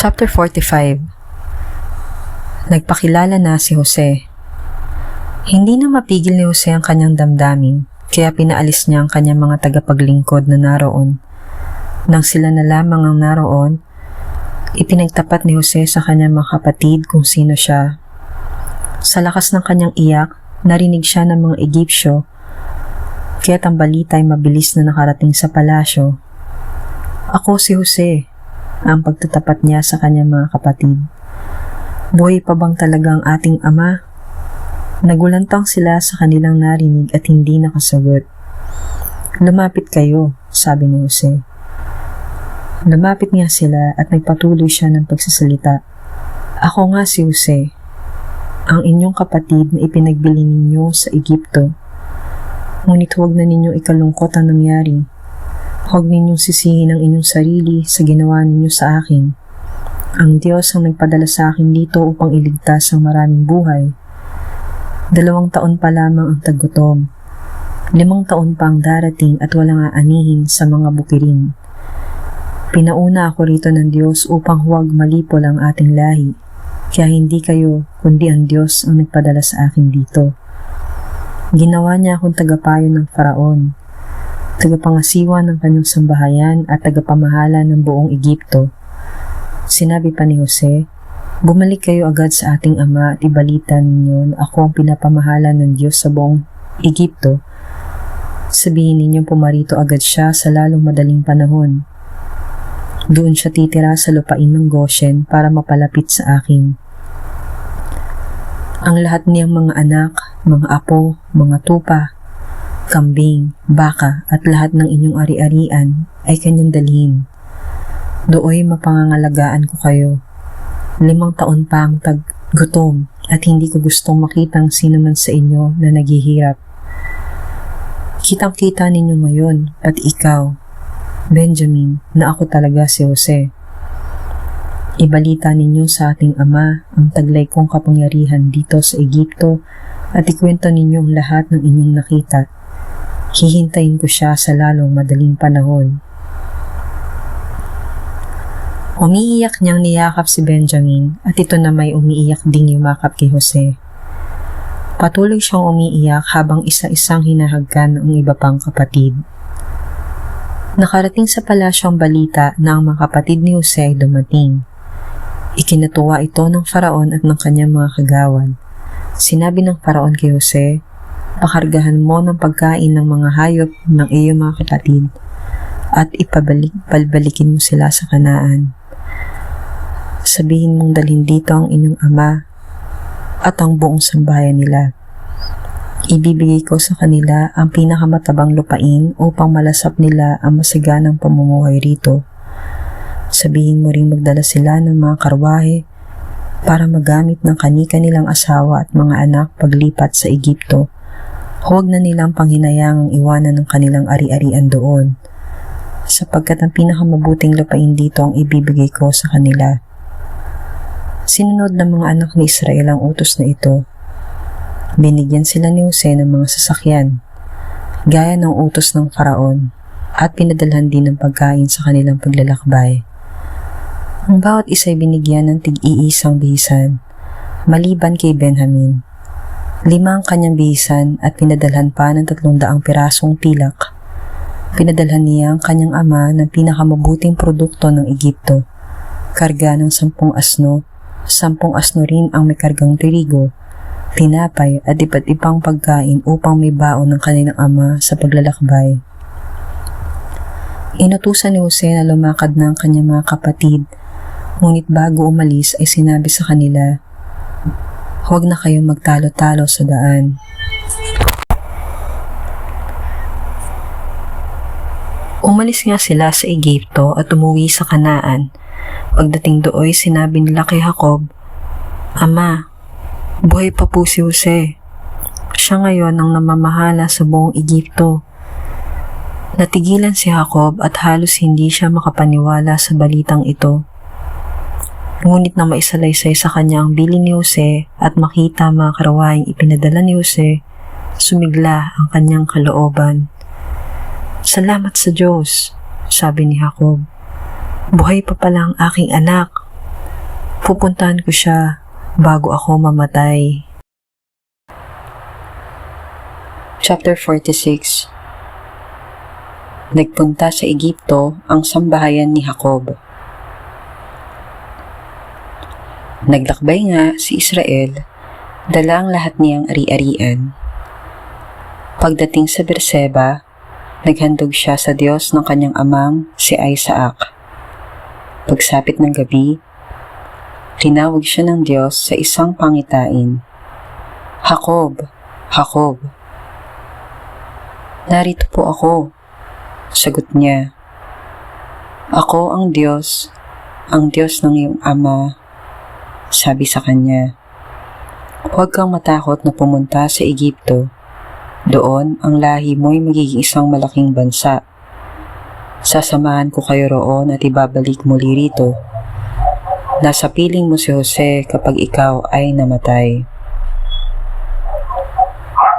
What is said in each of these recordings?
Chapter 45 Nagpakilala na si Jose. Hindi na mapigil ni Jose ang kanyang damdamin, kaya pinaalis niya ang kanyang mga tagapaglingkod na naroon. Nang sila na lamang ang naroon, ipinagtapat ni Jose sa kanyang mga kapatid kung sino siya. Sa lakas ng kanyang iyak, narinig siya ng mga Egyptyo, kaya't ang balita ay mabilis na nakarating sa palasyo. Ako si Jose, ang pagtatapat niya sa kanyang mga kapatid. Buhay pa bang talaga ang ating ama? Nagulantang sila sa kanilang narinig at hindi nakasagot. Lumapit kayo, sabi ni Jose. Lumapit nga sila at nagpatuloy siya ng pagsasalita. Ako nga si Jose, ang inyong kapatid na ipinagbili ninyo sa Egypto. Ngunit huwag na ninyong ikalungkot ang nangyari. Huwag ninyong sisihin ang inyong sarili sa ginawa ninyo sa akin. Ang Diyos ang nagpadala sa akin dito upang iligtas ang maraming buhay. Dalawang taon pa lamang ang taggutom. Limang taon pa ang darating at walang aanihin sa mga bukirin. Pinauna ako rito ng Diyos upang huwag malipol ang ating lahi. Kaya hindi kayo, kundi ang Diyos ang nagpadala sa akin dito. Ginawa niya akong tagapayo ng faraon, tagapangasiwa ng kanyang sambahayan at tagapamahala ng buong Egypto. Sinabi pa ni Jose, Bumalik kayo agad sa ating ama at ibalita ninyo na ako ang pinapamahala ng Diyos sa buong Egypto. Sabihin ninyo pumarito agad siya sa lalong madaling panahon. Doon siya titira sa lupain ng Goshen para mapalapit sa akin. Ang lahat niyang mga anak, mga apo, mga tupa, kambing, baka at lahat ng inyong ari-arian ay kanyang dalhin. Dooy mapangangalagaan ko kayo. Limang taon pa ang taggutom at hindi ko gustong makitang sino man sa inyo na naghihirap. Kitang-kita ninyo ngayon, pati ikaw, Benjamin, na ako talaga si Jose. Ibalita ninyo sa ating ama ang taglay kong kapangyarihan dito sa Egypto at ikwento ninyo lahat ng inyong nakita. Hihintayin ko siya sa lalong madaling panahon. Umiiyak niyang niyakap si Benjamin at ito na may umiiyak ding yumakap kay Jose. Patuloy siyang umiiyak habang isa-isang hinahagkan ang iba pang kapatid. Nakarating sa palasyo ang balita na ang mga kapatid ni Jose ay dumating. Ikinatuwa ito ng faraon at ng kanyang mga kagawan. Sinabi ng faraon kay Jose, pakargahan mo ng pagkain ng mga hayop ng iyong mga kapatid at ipabalik balbalikin mo sila sa kanaan. Sabihin mong dalhin dito ang inyong ama at ang buong sambahayan nila. Ibibigay ko sa kanila ang pinakamatabang lupain upang malasap nila ang masaganang pamumuhay rito. Sabihin mo ring magdala sila ng mga karwahe para magamit ng kanika nilang asawa at mga anak paglipat sa Egypto. Huwag na nilang panghinayangang iwanan ng kanilang ari-arian doon sapagkat ang pinakamabuting lupain dito ang ibibigay ko sa kanila. Sinunod ng mga anak ni Israel ang utos na ito. Binigyan sila ni Jose ng mga sasakyan, gaya ng utos ng faraon, at pinadalhan din ng pagkain sa kanilang paglalakbay. Ang bawat isa ay binigyan ng tig-iisang bihisan, maliban kay Benjamin. Lima ang kanyang bihisan at pinadalhan pa ng tatlong daang pirasong pilak. Pinadalhan niya ang kanyang ama ng pinakamabuting produkto ng Egypto, karga ng sampung asno, sampung asno rin ang may kargang trigo, tinapay at iba't ibang pagkain upang may baon ng kanilang ama sa paglalakbay. Inutusan ni Jose na lumakad ng kanyang mga kapatid, ngunit bago umalis ay sinabi sa kanila, Huwag na kayong magtalo-talo sa daan. Umalis nga sila sa Egypto at umuwi sa Kanaan. Pagdating dooy, sinabi nila kay Jacob, Ama, buhay pa po si Jose. Siya ngayon ang namamahala sa buong Egypto. Natigilan si Jacob at halos hindi siya makapaniwala sa balitang ito. Ngunit na maisalaysay sa kanya ang bili ni Jose at makita mga karawahing ipinadala ni Jose, sumigla ang kanyang kalooban. Salamat sa Diyos, sabi ni Jacob. Buhay pa pala ang aking anak. Pupuntahan ko siya bago ako mamatay. Chapter 46 Nagpunta sa Egipto ang sambahayan ni Jacob. Naglakbay nga si Israel, dala ang lahat niyang ari-arian. Pagdating sa Berseba, naghandog siya sa Diyos ng kanyang amang si Isaac. Pagsapit ng gabi, tinawag siya ng Diyos sa isang pangitain. Jacob, Jacob. Narito po ako, sagot niya. Ako ang Diyos, ang Diyos ng iyong ama, sabi sa kanya. Huwag kang matakot na pumunta sa Egipto. Doon, ang lahi mo'y magiging isang malaking bansa. Sasamahan ko kayo roon at ibabalik muli rito. Nasa piling mo si Jose kapag ikaw ay namatay.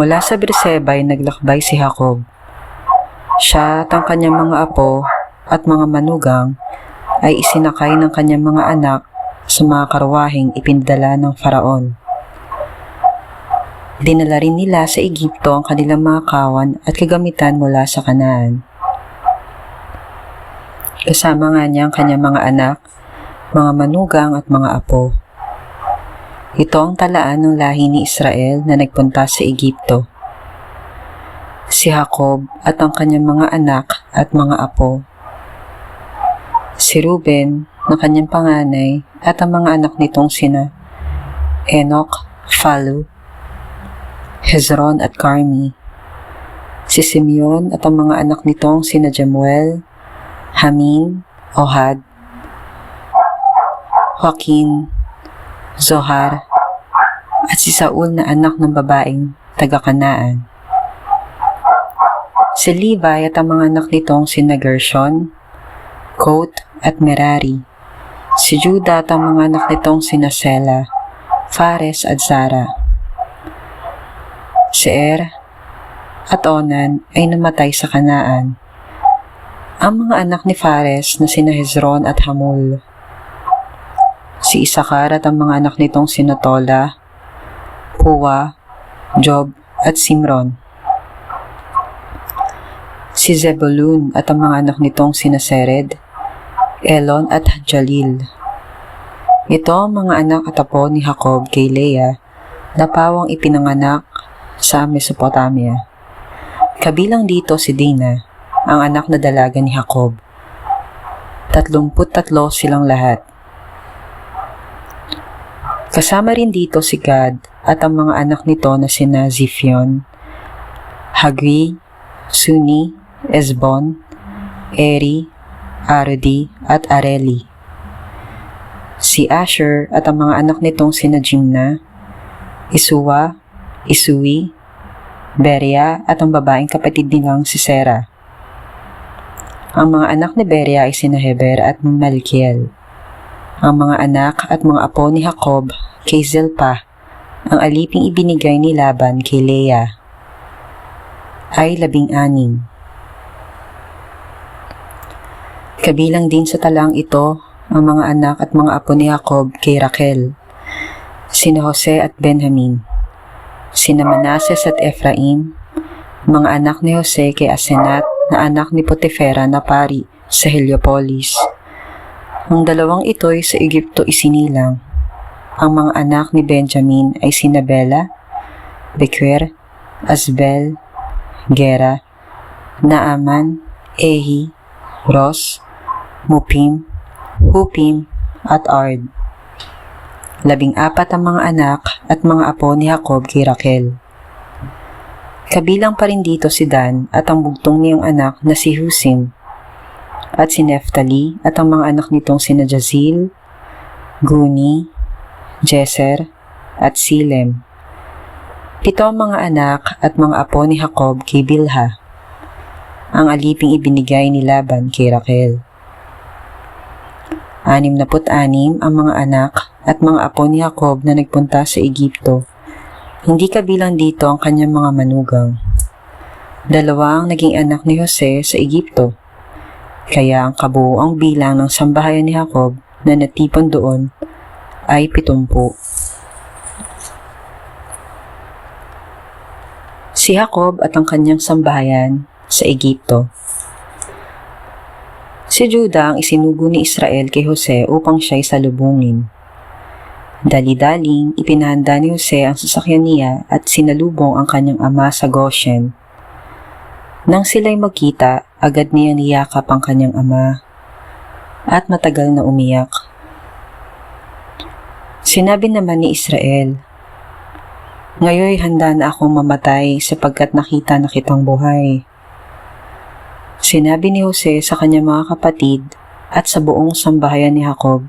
Mula sa Berseba ay naglakbay si Jacob. Siya at ang kanyang mga apo at mga manugang ay isinakay ng kanyang mga anak sa mga karwaheng ipindala ng faraon. Dinala rin nila sa Egipto ang kanilang mga kawan at kagamitan mula sa Kanaan. Kasama nga niya ang kanyang mga anak, mga manugang at mga apo. Ito ang talaan ng lahi ni Israel na nagpunta sa Egipto. Si Jacob at ang kanyang mga anak at mga apo. Si Ruben na kanyang panganay at ang mga anak nitong sina Enoch, Phalu, Hezron at Carmi. Si Simeon at ang mga anak nitong sina Jemuel, Hamin, Ohad, Joaquin, Zohar, at si Saul na anak ng babaeng taga-kanaan. Si Levi at ang mga anak nitong sina Gershon, Coat at Merari. Si Judah at ang mga anak nitong sina Sela, Fares at Zara. Si Er at Onan ay namatay sa kanaan. Ang mga anak ni Fares na sina Hezron at Hamul. Si Isakar at ang mga anak nitong sina Tola, Puwa, Job at Simron. Si Zebulun at ang mga anak nitong sina Sered, Elon at Jalil. Ito ang mga anak at apo ni Jacob kay Leah na pawang ipinanganak sa Mesopotamia. Kabilang dito si Dina, ang anak na dalaga ni Jacob. Tatlumput tatlo silang lahat. Kasama rin dito si Gad at ang mga anak nito na sina Ziphion, Hagri, Suni, Esbon, Eri, Arodi at Areli. Si Asher at ang mga anak nitong sina Jimna, Isuwa, Isui, Beria at ang babaeng kapatid nilang si Sera. Ang mga anak ni Beria ay sina Heber at Malkiel. Ang mga anak at mga apo ni Jacob kay Zilpa, ang aliping ibinigay ni Laban kay Leah, ay labing Kabilang din sa talang ito ang mga anak at mga apo ni Jacob kay Raquel, sina Jose at Benjamin, sina Manases at Ephraim, mga anak ni Jose kay Asenat na anak ni Potifera na pari sa Heliopolis. Ang dalawang ito'y sa Egypto isinilang. Ang mga anak ni Benjamin ay sina Bela, Bequer, Asbel, Gera, Naaman, Ehi, Ros, Mupim, Hupim, at Ard. Labing apat ang mga anak at mga apo ni Jacob kay Raquel. Kabilang pa rin dito si Dan at ang bugtong niyang anak na si Husim at si Neftali at ang mga anak nitong sina Jazil, Guni, Jeser, at Silem. Pito ang mga anak at mga apo ni Jacob kay Bilha, ang aliping ibinigay ni Laban kay Raquel. Anim na put-anim ang mga anak at mga apo ni Jacob na nagpunta sa Egipto. Hindi kabilang dito ang kanyang mga manugang. Dalawa ang naging anak ni Jose sa Egipto. Kaya ang kabuoang bilang ng sambahayan ni Jacob na natipon doon ay pitumpu. Si Jacob at ang kanyang sambahayan sa Egipto. Si Judah ang isinugo ni Israel kay Jose upang siya'y salubungin. Dali-daling ipinahanda ni Jose ang sasakyan niya at sinalubong ang kanyang ama sa Goshen. Nang sila'y magkita, agad niya niyakap ang kanyang ama at matagal na umiyak. Sinabi naman ni Israel, Ngayoy handa na akong mamatay sapagkat nakita na kitang buhay. Sinabi ni Jose sa kanyang mga kapatid at sa buong sambahayan ni Jacob,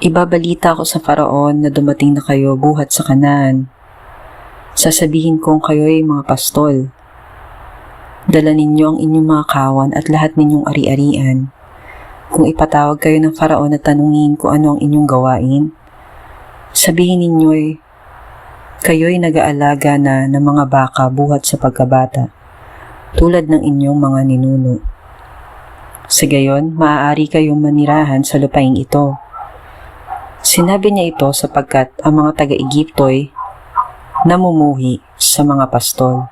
Ibabalita ko sa Faraon na dumating na kayo buhat sa kanan. Sasabihin kong kayo'y mga pastol. Dala ninyo ang inyong mga kawan at lahat ninyong ari-arian. Kung ipatawag kayo ng Faraon at tanungin kung ano ang inyong gawain, sabihin ninyo'y kayo'y nag-aalaga na ng mga baka buhat sa pagkabata, tulad ng inyong mga ninuno. Sa gayon, maaari kayong manirahan sa lupaing ito. Sinabi niya ito sapagkat ang mga taga-Egypto'y namumuhi sa mga pastol.